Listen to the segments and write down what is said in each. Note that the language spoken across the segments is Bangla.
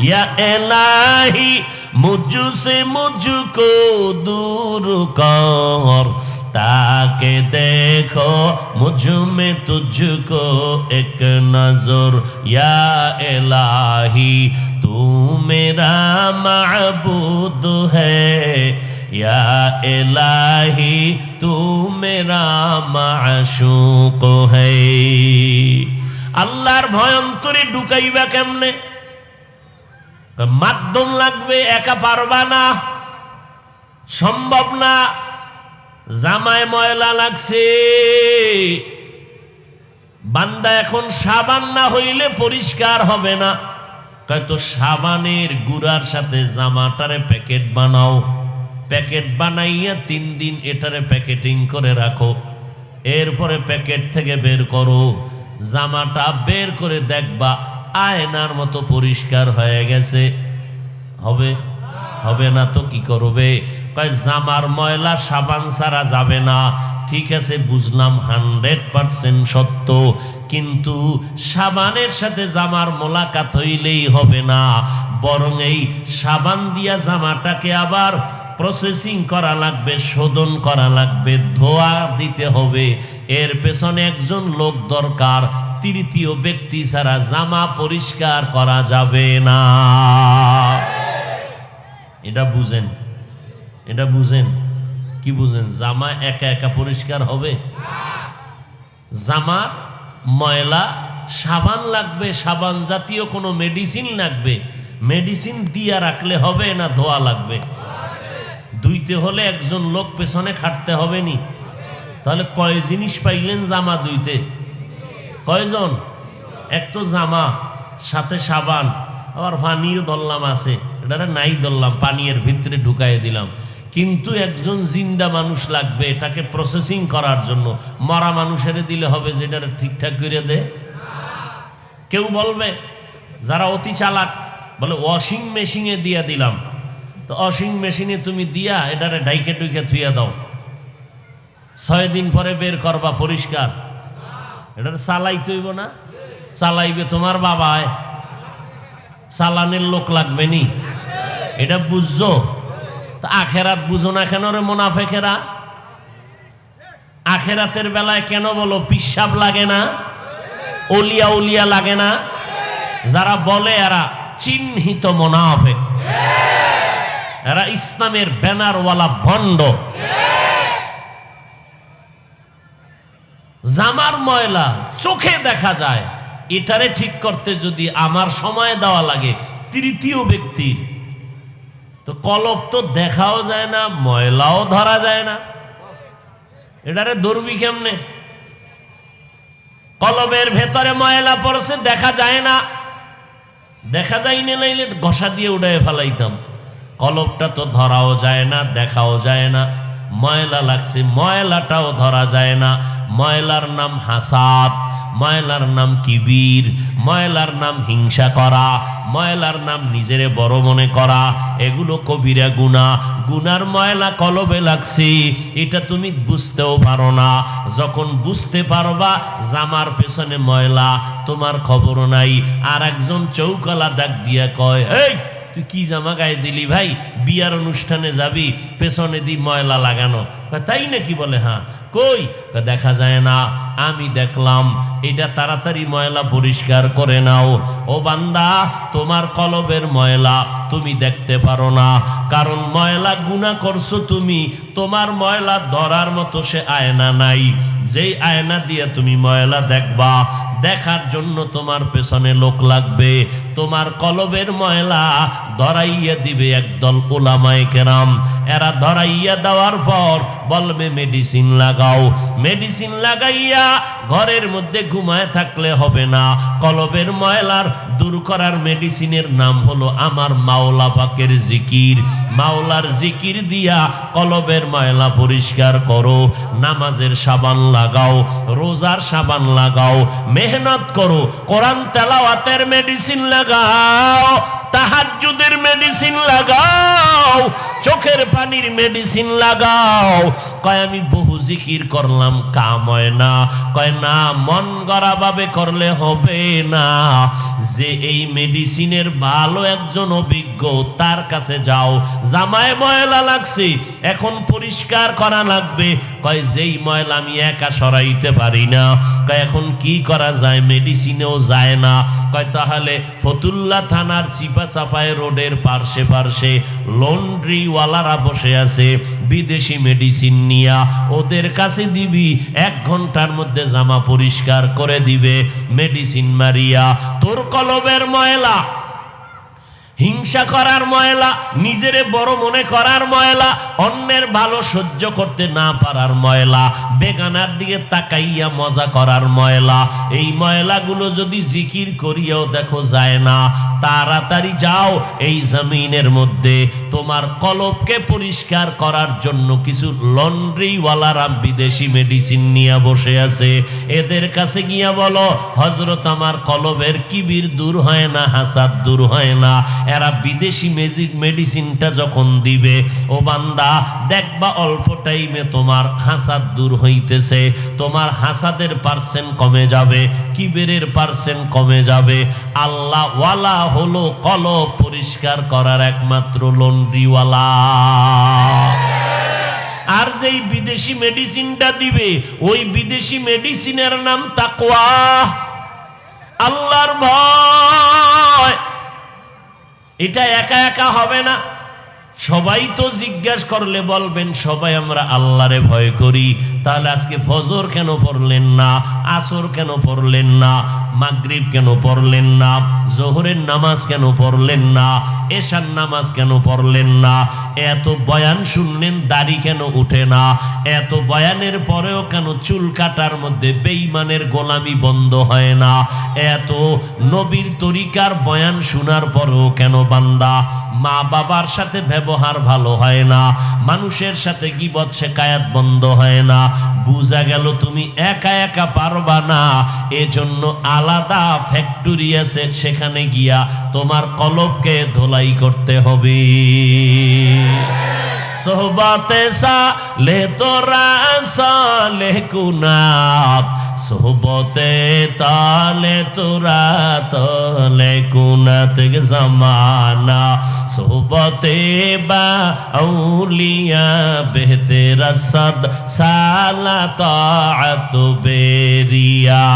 یا الہی مجھ سے مجھ کو دور کر تاکہ دیکھو مجھ میں تجھ کو ایک نظر یا الہی تو میرا معبود ہے یا الہی تو میرا معشوق ہے আল্লাহর ভয়ন্তরে ঢুকাইবা কেমনে মাধ্যম লাগবে, একা পারবা না। সম্ভব না। জামায় ময়লা লাগছে। বান্দা এখন সাবান না হইলে পরিষ্কার হবে না। হয়তো সাবানের গুড়ার সাথে জামাটারে প্যাকেট বানাও। প্যাকেট বানাইয়া তিন দিন এটারে প্যাকেটিং করে রাখো। এরপরে প্যাকেট থেকে বের করো। জামাটা বের করে দেখবা আয়নার মতো পরিষ্কার হয়ে গেছে। হবে? হবে না তো কি করবে? জামার ময়লা সাবান ছাড়া যাবে না। ঠিক আছে, বুঝলাম হান্ড্রেড পার্সেন্ট সত্য। কিন্তু সাবানের সাথে জামার মোলাকাত হইলেই হবে না। বরং এই সাবান দিয়া জামাটাকে আবার প্রসেসিং করা লাগবে, শোধন করা লাগবে, ধোয়া দিতে হবে। এর পেছনে একজন লোক দরকার তৃতীয় ব্যক্তি ছাড়া জামা পরিষ্কার করা যাবে না। এটা বুঝেন। এটা বুঝেন। কি বুঝেন? জামা একা একা পরিষ্কার হবে? জামা, ময়লা, সাবান লাগবে, সাবান জাতীয় কোনো মেডিসিন লাগবে। মেডিসিন দিয়া রাখলে হবে না ধোয়া লাগবে? দুইতে হলে একজন লোক পেছনে খাটতে হবে নি? তাহলে কয় জিনিস পাইলেন জামা দুইতে কয়জন? এক তো জামা, সাথে সাবান, আবার পানিও দল্লাম আছে। এটারে নাই দল্লাম পানির ভিতরে ঢুকাই দিলাম। কিন্তু একজন জিন্দা মানুষ লাগবে, এটাকে প্রসেসিং করার জন্য। মরা মানুষের দিলে হবে যেটা ঠিকঠাক করে দে। কেউ বলবে, যারা অতি চালাক, বলে ওয়াশিং মেশিনে দিয়া দিলাম। তো ওয়াশিং মেশিনে তুমি দিয়া, এটারে ডাইকে ডুইকে থুইয়া দাও। ছয় দিন পরে বের করবা, পরিষ্কার। এটা চালাইতে হইব না। চালাইবে তোমার বাবায়। চালানের লোক লাগবে নি। এটা বুঝছ? তো আখেরাত বুঝো না কেন রে মোনাফেকেরা? আখেরাতের বেলায় কেন বলো, পিসাব লাগে না? অলিয়া উলিয়া লাগে না? যারা বলে এরা চিহ্নিত মোনাফেক। এরা ইসলামের ব্যানারওয়ালা ভণ্ড। জামার ময়লা চোখে দেখা যায়। এটারে ঠিক করতে যদি আমার সময় দেওয়া লাগে তৃতীয় ব্যক্তির। তো কলপ তো দেখাও যায় না, ময়লাও ধরা যায় না। এটারে ধরবি কেমনে? কলবের ভেতরে ময়লা পড়ছে, দেখা যায় না। দেখা যায় না লাইলে ঘষা দিয়ে উড়াই ফেলাইতাম। কলবটা তো ধরাও যায় না, দেখাও যায় না। ময়লা লাগছে, ময়লাটাও ধরা যায় না। ময়লার নাম হাসাদ, ময়লার নাম কিবির, ময়লার নাম হিংসা করা, ময়লার নাম নিজেরে বড় মনে করা, এগুলো কবিরা গুণা। গুনার ময়লা কলবে লাগছে, এটা তুমি বুঝতেও পারো না। যখন বুঝতে পারবা, জামার পেছনে ময়লা, তোমার খবর নাই। আর একজন চৌকালা ডাক দিয়া কয়, এই তুই কি জামা গায়ে দিলি ভাই? বিয়ার অনুষ্ঠানে যাবি, পেছনে দি ময়লা লাগানো। তাই নাকি বলে হ্যাঁ? কই? দেখা যায় না। আমি দেখলাম, এটা তাড়াতাড়ি ময়লা পরিষ্কার করে নাও। ও বান্দা, তোমার কলবের ময়লা তুমি দেখতে পারো না, কারণ ময়লা গুণা করছ তুমি, তোমার ময়লা ধরার মতো সে আয়না নাই। যেই আয়না দিয়ে তুমি ময়লা দেখবা, দেখার জন্য তোমার পেছনে লোক লাগবে। তোমার কলবের ময়লা ধরাইয়া দিবে একদল ওলামায় কেরাম। এরা ধরাইয়া দেওয়ার পর বলবে মেডিসিন লাগাও। মেডিসিন লাগাইয়া ঘরের মধ্যে ঘুমায় থাকলে হবে না। কলবের ময়লার দূর করার মেডিসিনের নাম হলো আমার মাওলা পাকের জিকির। মাওলার জিকির দিয়া কলবের ময়লা পরিষ্কার করো। নামাজের সাবান লাগাও, রোজার সাবান লাগাও। মেহনত করো, কোরআন তেলাওয়াতের মেডিসিন লাগাও, তাহাজ্জুদের মেডিসিন লাগাও, চোখের পানির মেডিসিন লাগাও কয়, আমি বহু জিকির করলাম, কাম না। কয়, না, মন গড়া ভাবে করলে হবে না। যে এই মেডিসিনের ভালো একজন অভিজ্ঞ, তার কাছে যাও। জামায় ময়লা লাগছে, এখন পরিষ্কার করা লাগবে। কয়, যেই ময়লা আমি একা সরাইতে পারি না। কয়, এখন কি করা যায়? মেডিসিনেও যায় না। কয়, তাহলে ফতুল্লা থানার চিপা চাপায় রোডের পার্শ্বে পার্শ্বে লন্ড্রিওয়ালারা বসে আছে, বিদেশি মেডিসিন নিয়া ওদের কাছে দিবি, এক ঘণ্টার মধ্যে জামা পরিষ্কার করে দিবে, মেডিসিন মারিয়া। তোর কলবের ময়লা, হিংসা করার ময়লা, নিজেরে বড় মনে করার ময়লা, অন্যের ভালো সহ্য করতে না পারার ময়লা, বেগানার দিকে তাকাইয়া মজা করার ময়লা। এই ময়লাগুলো যদি জিকির করিয়াও দেখো যায় না তাড়াতাড়ি যাও এই জমিনের মধ্যে। তোমার কলবকে পরিষ্কার করার জন্য কিছু লন্ড্রিওয়ালারা বিদেশি মেডিসিন নিয়ে বসে আছে। এদের কাছে গিয়া বলো হজরত আমার কলবের কিবির দূর হয় না, হাসাদ দূর হয় না। এরা বিদেশি মেজিক মেডিসিনটা যখন দিবে, ও বান্দা, দেখবা অল্প টাইমে তোমার হাসাদ দূর হইতেছে। তোমার হাসাদের পার্সেন্ট কমে যাবে, কিবেরের পার্সেন্ট কমে যাবে। আল্লাহ ওয়ালা হলো কলব পরিষ্কার করার একমাত্র লন্ড্রিওয়ালা। আর যেই বিদেশি মেডিসিনটা দিবে, ওই বিদেশি মেডিসিনের নাম তাকওয়া। আল্লাহর ভয়। এটা একা একা হবে না। সবাই তো জিজ্ঞাসা করলে বলবেন, সবাই আমরা আল্লাহরে ভয় করি। তাহলে আজকে ফজর কেন পড়লেন না? আসর কেন পড়লেন না? মাগরিব কেন পড়লেন না? জোহরের নামাজ কেন পড়লেন না? এশার নামাজ কেন পড়লেন না? এত বয়ান শুনলেন, দাড়ি কেন উঠে না? এত বয়ানের পরেও কেন চুল কাটার মধ্যে বেইমানের গোলামি বন্ধ হয় না? এত নবীর তরিকার বয়ান শোনার পরেও কেন বান্দা? মা বাবার সাথে ব্যবহার ভালো হয় না। মানুষের সাথে গিবত, শেখায়াত বন্ধ হয় না। বুঝা গেল তুমি একা একা পারবা না। এজন্য আলাদা ফ্যাক্টরি আছে, সেখানে গিয়া তোমার কলবকে ধোলাই করতে হবে। সোহবাতে সালে তোরা সালে কুনাত, সোহবতে তালে তোরা তলে কুনাত জামানা, সোহবতে বা আউলিয়া বেহতে রসদ সালা তাআত বেরিয়া।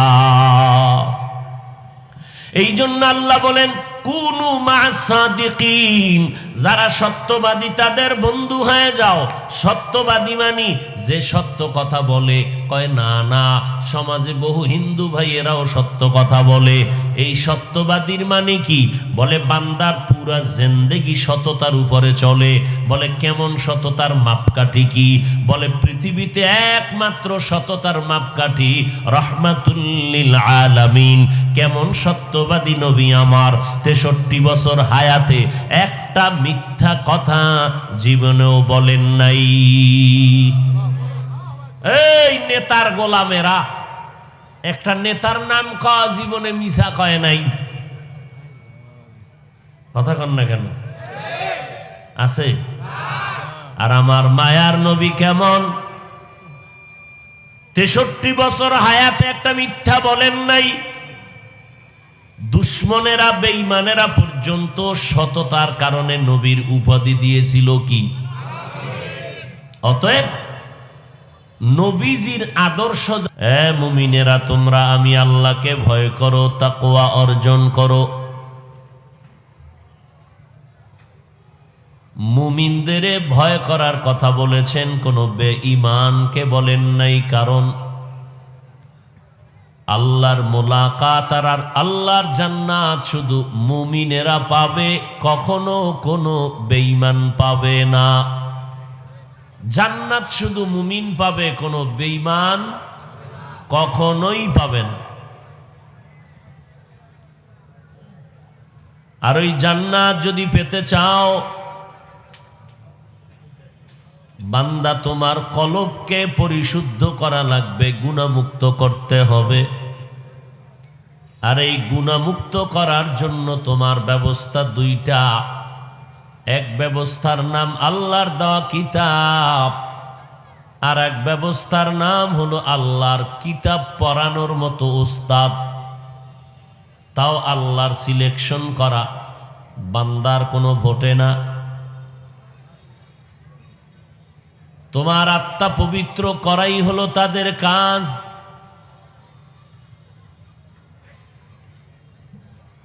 এই জন্য আল্লাহ বলেন কুনু মা সাদিকিন। যারা সত্যবাদী, তাদের বন্ধু হয়ে যাও। সত্যবাদী মানি যে সত্য কথা বলে। কয়, না না, সমাজে বহু হিন্দু ভাইয়েরাও সত্য কথা বলে। এই সত্যবাদীর মানে কি? বলে, বান্দার পুরা জেন্দেগি সততার উপরে চলে। বলে, কেমন সততার মাপকাঠি কি? বলে, পৃথিবীতে একমাত্র সততার মাপকাঠি রহমাতুল্লিল আলামিন। কেমন সত্যবাদী নবী আমার, তেষট্টি বছর হায়াতে একটা মিথ্যা কথা জীবনেও বলেন নাই। এই নেতার গোলামেরা, একটা নেতার নাম কয়া জীবনে মিশা কয় নাই। কথা কন না কেন? আছে? আর আমার মায়ার নবী কেমন? তেষট্টি বছর হায়াতে একটা মিথ্যা বলেন নাই। দুশ্মনেরা, বেঈমানেরা পর্যন্ত সততার কারণে নবীর উপাধি দিয়েছিল কি? অতএব নবীজির আদর্শ মুমিনেরা, তোমরা আমি আল্লাহকে ভয় করো, তাকওয়া অর্জন করো। মুমিনদের ভয় করার কথা বলেছেন, কোনো বে ইমানকে বলেন নাই, কারণ আল্লাহর মোলাকাত আর আল্লাহর জান্নাত শুধু মুমিনেরা পাবে, কখনো কোনো বেঈমান পাবে না। জান্নাত শুধু মুমিন পাবে, কোনো বেইমান কখনোই পাবে না। আর ওই জান্নাত যদি পেতে চাও, বান্দা তোমার কলবকে পরিশুদ্ধ করা লাগবে, গুণামুক্ত করতে হবে। আর এই গুণামুক্ত করার জন্য তোমার ব্যবস্থা দুইটা। এক ব্যবস্থার নাম আল্লাহর দেওয়া কিতাব, আর এক ব্যবস্থার নাম হলো আল্লাহর কিতাব পড়ানোর মতো উস্তাদ। তাও আল্লাহর সিলেকশন করা, বান্দার কোনো ভোটে না। তোমার আত্মা পবিত্র করাই হলো তাদের কাজ।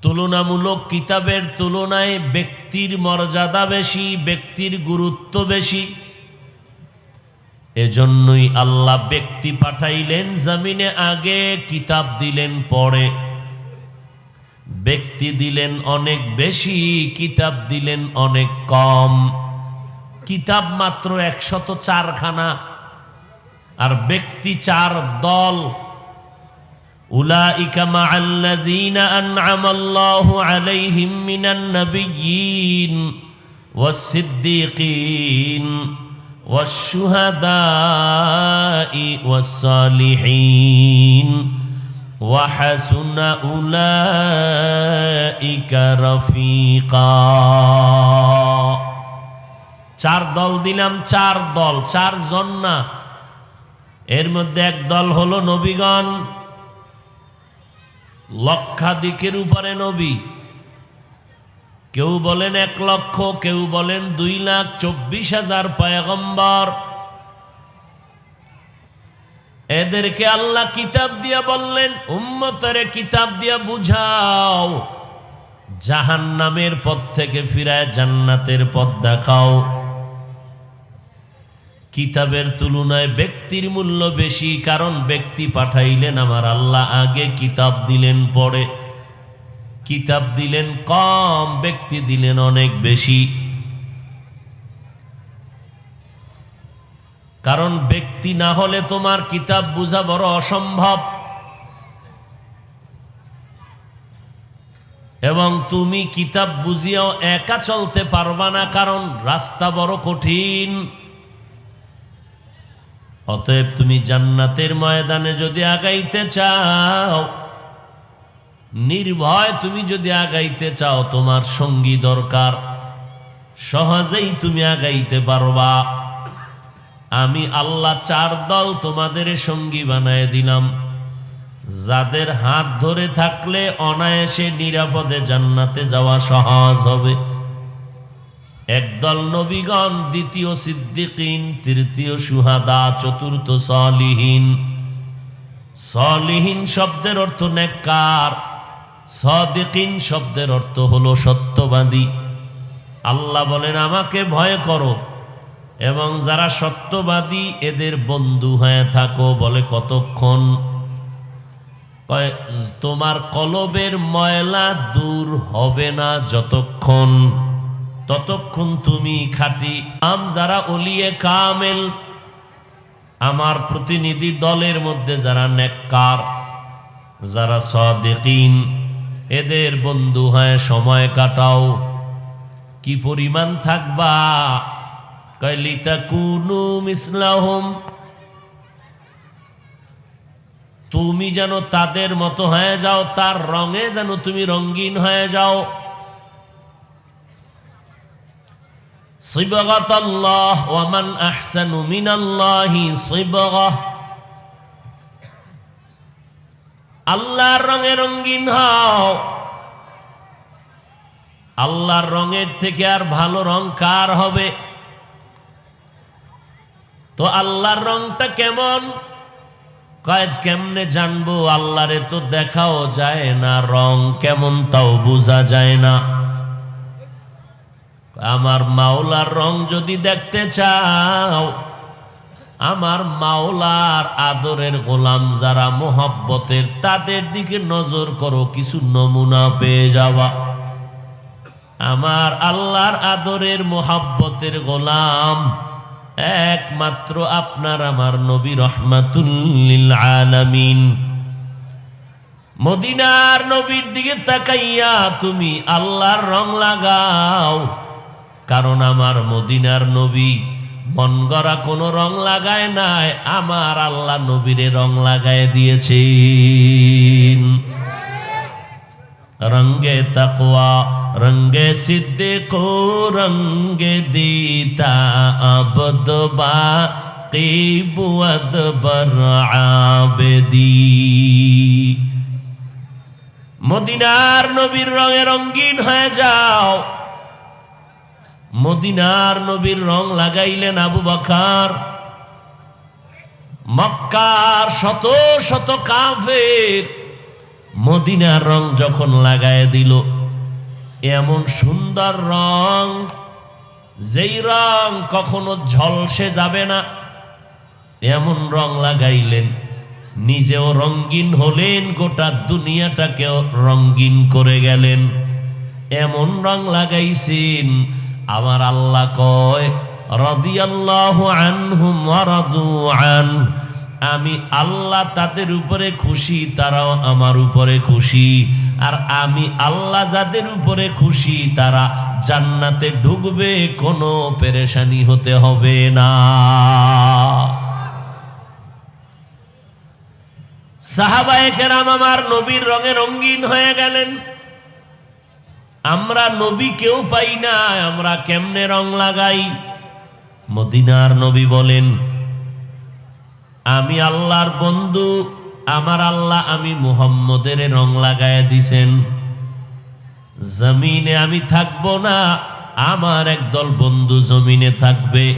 তুলনামূলক কিতাবের তুলনায় ব্যক্তির মর্যাদা বেশি, ব্যক্তির গুরুত্ব বেশি। এজন্যই আল্লাহ ব্যক্তি পাঠাইলেন, জামিনে আগে কিতাব দিলেন, পরে ব্যক্তি দিলেন অনেক বেশি, কিতাব দিলেন অনেক কম। কিতাব মাত্র একশত চারখানা, আর ব্যক্তি চার দল أولئك مع الذين أنعم الله عليهم من النبيين والصديقين والشهداء والصالحين وحسن أولئك رفيقا চার দল দিলাম চার দল চার জন না এর মধ্যে এক দল হলো নবীগণ লক্ষাধিকের উপরে নবী। কেউ বলেন এক লক্ষ, কেউ বলেন দুই লাখ, চব্বিশ হাজার পয়গম্বর। এদেরকে আল্লাহ কিতাব দিয়া বললেন, উম্মতরে কিতাব দিয়া বুঝাও। জাহান নামের পথ থেকে ফিরায় জান্নাতের পথ দেখাও। কিতাবের তুলনায় ব্যক্তির মূল্য বেশি, কারণ ব্যক্তি পাঠাইলেন আমার আল্লাহ, আগে কিতাব দিলেন, পরে কিতাব দিলেন কম, ব্যক্তি দিলেন অনেক বেশি। কারণ ব্যক্তি না হলে তোমার কিতাব বোঝা বড় অসম্ভব। এবং তুমি কিতাব বুঝিয়াও একা চলতে পারবা না, কারণ রাস্তা বড় কঠিন। অতএব তুমি জান্নাতের ময়দানে যদি আগাইতে চাও, নির্ভয় তুমি যদি আগাইতে চাও, তোমার সঙ্গী দরকার। সহজেই তুমি আগাইতে পারবা। আমি আল্লাহ চার দল তোমাদের সঙ্গী বানায় দিলাম। যাদের হাত ধরে থাকলে অনায়াসে নিরাপদে জান্নাতে যাওয়া সহজ হবে। একদল নবীগণ, দ্বিতীয় সিদ্দিকিন, তৃতীয় সুহাদা, চতুর্থ সলিহীন। সলিহীন শব্দের অর্থ নেককার, সদিকিন শব্দের অর্থ হলো সত্যবাদী। আল্লাহ বলেন, আমাকে ভয় করো এবং যারা সত্যবাদী, এদের বন্ধু হয়ে থাকো। বলে কতক্ষণ? তোমার কলবের ময়লা দূর হবে না যতক্ষণ ততক্ষণ তুমি খাটি। আম যারা অলিয়ে কামেল, আমার প্রতিনিধি দলের মধ্যে যারা নেককার, যারা সদেকিন, এদের বন্ধু হয়ে সময় কাটাও। কি পরিমাণ থাকবা? কলিতা কুনু মিসলাহম। তুমি যেন তাদের মতো হয়ে যাও, তার রঙে যেন তুমি রঙিন হয়ে যাও। صبغة الله ومن أحسن من الله صبغة আল্লাহর রঙে রঙিন হও আল্লাহর রঙের থেকে আর ভালো রং কার হবে তো আল্লাহর রংটা কেমন কাজ কেমনে জানবো আল্লাহরে তো দেখাও যায় না রং কেমন তাও বোঝা যায় না আমার মাওলার রং যদি দেখতে চাও, আমার মাওলার আদরের গোলাম যারা মোহাব্বতের তাদের দিকে নজর করো, কিছু নমুনা পেয়ে যাওয়া। আমার আল্লাহর আদরের মোহাব্বতের গোলাম একমাত্র আপনার আমার নবী রহমাতুল্লিল আলামিন। মদিনার নবীর দিকে তাকাইয়া তুমি আল্লাহর রং লাগাও। কারণ আমার মদিনার নবী মন গড়া কোনো রং লাগায় নাই, আমার আল্লাহ নবীরে রং লাগায় দিয়েছে রঙ্গে তাকুয়া রঙ্গে সিদ্দিক, রঙ্গে দিতা আবদবা কে কিবুয়াদ বর আবেদি। মদিনার নবীর রঙে রঙ্গিন হয়ে যাও। মদিনার নবীর রং লাগাইলেন আবু বাকার। মক্কার শত শত কাফের মদিনার রং যখন লাগায় দিল, এমন সুন্দর রং যেই রং কখনো ঝলসে যাবে না, এমন রং লাগাইলেন, নিজেও রঙ্গিন হলেন, গোটা দুনিয়াটাকেও রঙ্গিন করে গেলেন। এমন রং লাগাইছেন আমার আল্লাহ কয়, রদিয়াল্লাহু আনহুম ওয়ারাদু আন। আমি আল্লাহ তাদের উপরে খুশি, তারাও আমার উপরে খুশি। আর আমি আল্লাহ যাদের উপরে খুশি, তারা জান্নাতে ঢুকবে, কোনো পেরেশানি হতে হবে না। সাহাবায়ে কেরাম আমার নবীর রঙে রঙ্গিন হয়ে গেলেন। আমরা নবী কেউ পাই না, আমরা কেমনে রং লাগাই? মদিনার নবী বলেন, আমি আল্লাহর বন্ধু, আমার আল্লাহ আমি মুহাম্মদের রং লাগায় দিছেন। জমিনে আমি থাকব না, আমার একদল বন্ধু জমিনে থাকবে।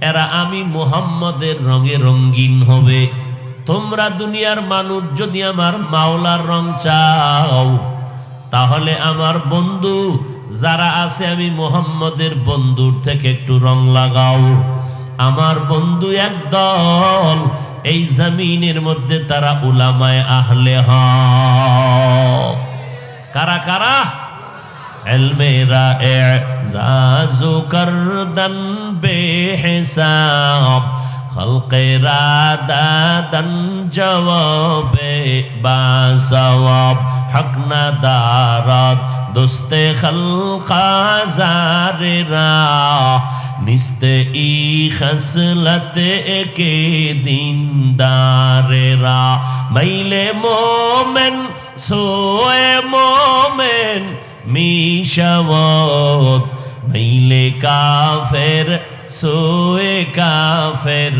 এরা আমি মুহাম্মদের রঙে রঙ্গিন হবে। তোমরা দুনিয়ার মানুষ, যদি আমার মাওলার রং চাও তাহলে আমার বন্ধু যারা আছে, আমি মোহাম্মদের বন্ধুর থেকে একটু রং লাগাও। আমার বন্ধু একদল, এই জমিনের মধ্যে তারা উলামায় আহলে কারা কারা? এলমেরা এজাজু করদন হক না দারাত দোস্তে খলকা জারেরা নিস্তে ই খসলত একে দিনদারেরা মাইলে মোমেন সোয়ে মোমেন মিশাওত মাইলে কাফের সোয়ে কাফের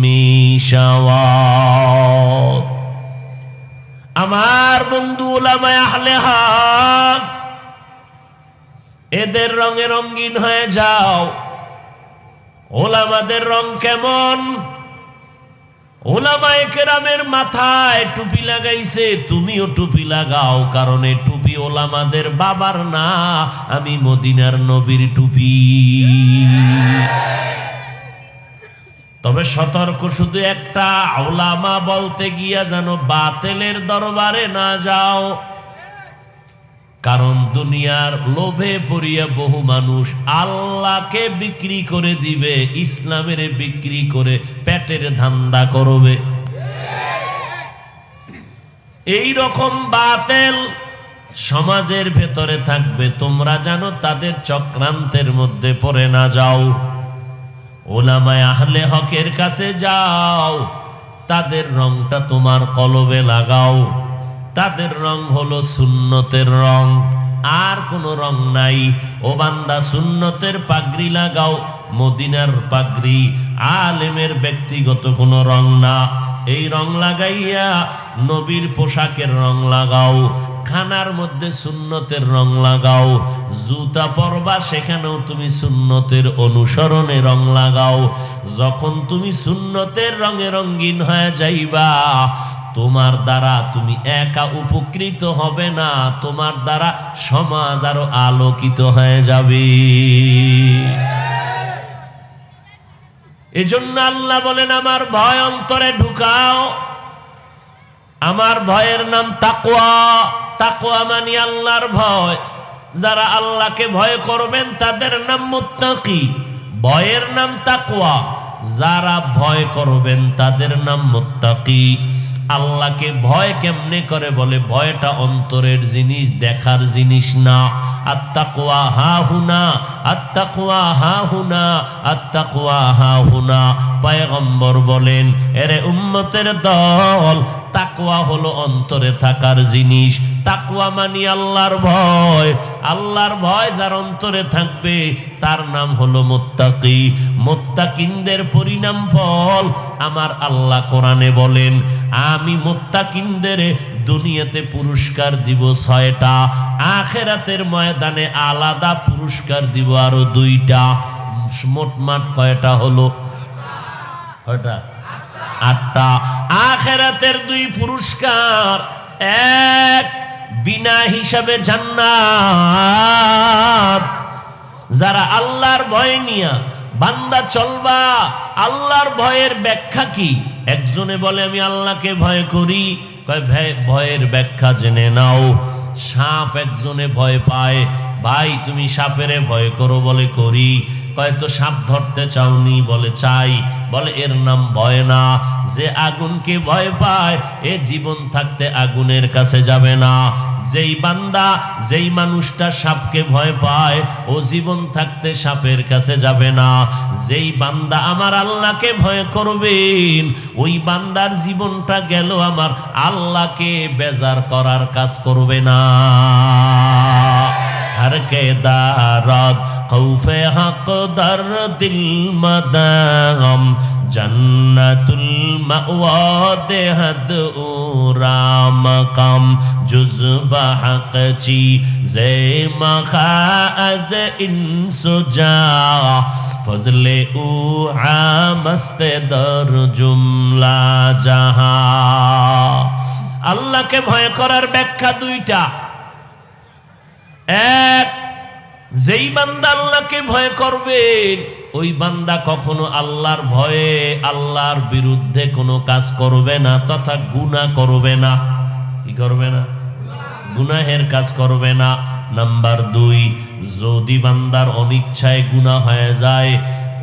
মিশাওত আমার বন্ধু ওলামায় আহলে হক এদের রঙে রঙ্গিন হয়ে যাও। ওলামাদের রং কেমন? ওলামায়ে কেরামের মাথায় টুপি লাগাইছে, তুমিও টুপি লাগাও, কারণ এই টুপি ওলামাদের বাবার না, আমি মদিনার নবীর টুপি। তবে সতর্ক শুধু একটা ওলামা বলতে গিয়া যেন বাতেলের দরবারে না যাও। কারণ দুনিয়ার লোভে পড়িয়া বহু মানুষ আল্লাহকে বিক্রি করে দিবে, ইসলামের বিক্রি করে পেটের ধান্দা করবে। এই রকম বাতেল সমাজের ভেতরে থাকবে, তোমরা জানো তাদের চক্রান্তের মধ্যে পড়ে না যাও। ওলামায় আহলে হকের কাছে যাও। তাদের রংটা তোমার কলবে লাগাও। তাদের রং হলো সুন্নতের রং। আর কোনো রং নাই। ও বান্দা, সুন্নতের পাগড়ি লাগাও। মদিনার পাগড়ি, আলেমের ব্যক্তিগত কোনো রং না। এই রং লাগাইয়া নবীর পোশাকের রং লাগাও। খানার মধ্যে সুন্নতের রং লাগাও। জুতা পরবা, সেখানেও তুমি সুন্নতের অনুসরণে রং লাগাও। যখন তুমি সুন্নতের রঙে রঙ্গিন হয়ে যাইবা, তোমার দ্বারা তুমি একা উপকৃত হবে না, তোমার দ্বারা সমাজ আরও আলোকিত হয়ে যাবে। এজন্য আল্লাহ বলেন, আমার ভয় অন্তরে ঢুকাও। আমার ভয়ের নাম তাকোয়া তাকোয়া মানি আল্লাহর ভয়। যারা আল্লাহকে ভয় করবেন, তাদের নাম মুত্তাকি। ভয়ের নাম তাকোয়া যারা ভয় করবেন, তাদের নাম মুত্তাকি। আল্লাহকে ভয় কেমনে করে বলে? ভয়টা অন্তরের জিনিস, দেখার জিনিস না। আত্মাকুয়া হা হুনা আত্মাকুয়া হা হুনা আত্মাকুয়া হা হুনা। পায়গম্বর বলেন, এরে উম্মতের দল তাকওয়া হলো অন্তরে থাকার জিনিস। তাকুয়া মানি আল্লাহর ভয়। আল্লাহর ভয় যার অন্তরে থাকবে, তার নাম হলো মোত্তাকি। মোত্তাকিনদের পরিণাম ফল, আমার আল্লাহ কোরআনে বলেন, আমি মোত্তাকিনদের দুনিয়াতে পুরস্কার দিব ছয়টা, আখেরাতের ময়দানে আলাদা পুরস্কার দিব আরও দুইটা। মোটমাট কয়টা হলো? কয়টা? আটটা। আখেরাতের দুই পুরস্কার এক বিনা হিসাবে জান্নাত। যারা আল্লাহর ভয় নিয়া বান্দা চলবা, আল্লাহর ভয়ের ব্যাখ্যা কি? একজনে বলে, আমি আল্লাহকে ভয় করি। ভয়ের ব্যাখ্যা জেনে নাও। সাপ একজনে ভয় পায়, ভাই, তুমি সাপেরে ভয় করো বলে করি। কয় তো সাপ ধরতে চাওনি, বলে, চাই। বলে, এর নাম ভয় না যে আগুনকে ভয় পায়, এ জীবন থাকতে আগুনের কাছে যাবে না। যেই বান্দা, যেই মানুষটা সাপকে ভয় পায়, ও জীবন থাকতে সাপের কাছে যাবে না। যেই বান্দা আমার আল্লাহকে ভয় করবেন, ওই বান্দার জীবনটা গেল আমার আল্লাহকে বেজার করার কাজ করবে না। हर কৌফে হক দর দিল মদম জন্নতুল দেহদ ও রাম কম জুজ বহক চি জে মজ ফজলে উ আস্তে দর জুমলা জাহা আল্লাহকে ভয় করার ব্যাখ্যা দুইটা এক যেই বান্দা আল্লাহকে ভয় করবেন ওই বান্দা কখনো আল্লাহর ভয়ে আল্লাহর বিরুদ্ধে কোনো কাজ করবে না, তথা গুনাহ করবে না। কি করবে না? গুনাহের কাজ করবে না। নাম্বার দুই, যদি বান্দার অনিচ্ছায় গুনাহ হয়ে যায়,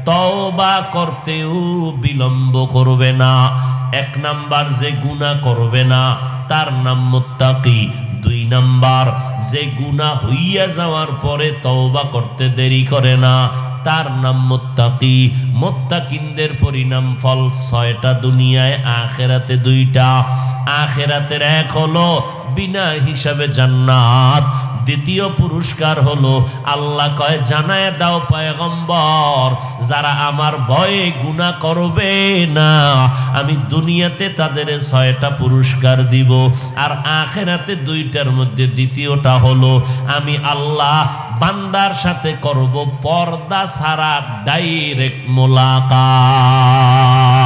তওবা করতেও বিলম্ব করবে না। এক নাম্বার যে গুণা করবে না, তার নাম মোত্তাকি। দুই নাম্বার, যে গুণা হইয়া যাওয়ার পরে তওবা করতে দেরি করে না, তার নাম মোত্তাকি। মোত্তাকিনদের পরিণাম ফল ছয়টা, দুনিয়ায় আখেরাতে দুইটা। আখেরাতের এক হলো বিনা হিসাবে জান্নাত। দ্বিতীয় পুরস্কার হলো, আল্লাহ কয়, জানায় দাও পয়গম্বর, যারা আমার ভয়ে গুনাহ করবে না। আমি দুনিয়াতে তাদের ছয়টা পুরস্কার দিব, আর আখেরাতে দুইটার মধ্যে দ্বিতীয়টা হলো, আমি আল্লাহ বান্দার সাথে করব পর্দা ছাড়া ডাইরেক্ট মোলাকাত।